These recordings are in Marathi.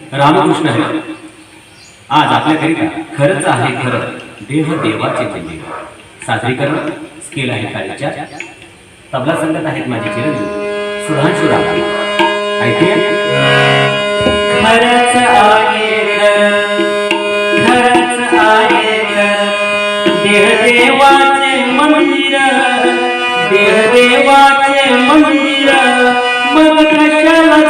रामकृष्ण हरी आज आपल्याकरिता खरंच आहे खरं. देह देवाचे दिले सादरीकरण स्केल आहे काळीच्या तबला संगत आहेत माझे चिरंजीव. सुधांशु राम देह देवाचे मंदिर. मग कशाला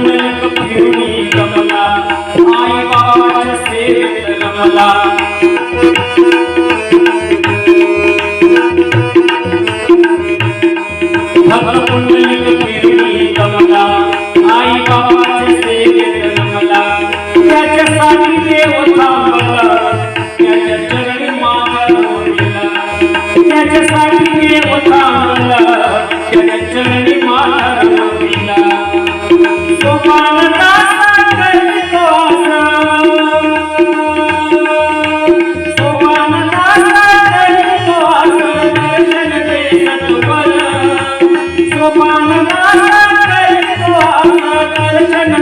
मंडलक फिरणी कमला आई बाबाच्या सेवेत रमला धक पुंडलिक ಕಾಲ ಸಣ್ಣ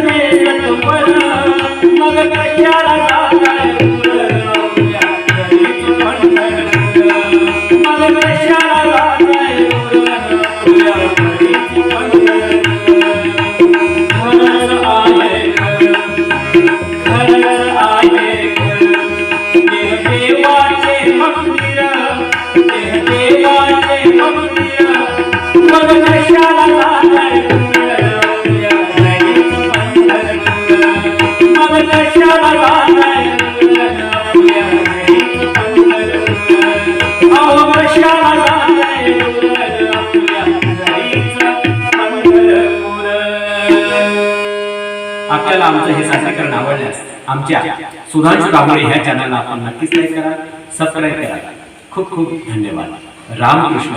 आपल्याला आमचं हे सादरीकरण आवडल्यास आमच्या सुधांश कांबळे ह्या चॅनलला आपण नक्कीच लाईक करा सबस्क्राईब करा. खूप खूप धन्यवाद. रामकृष्ण.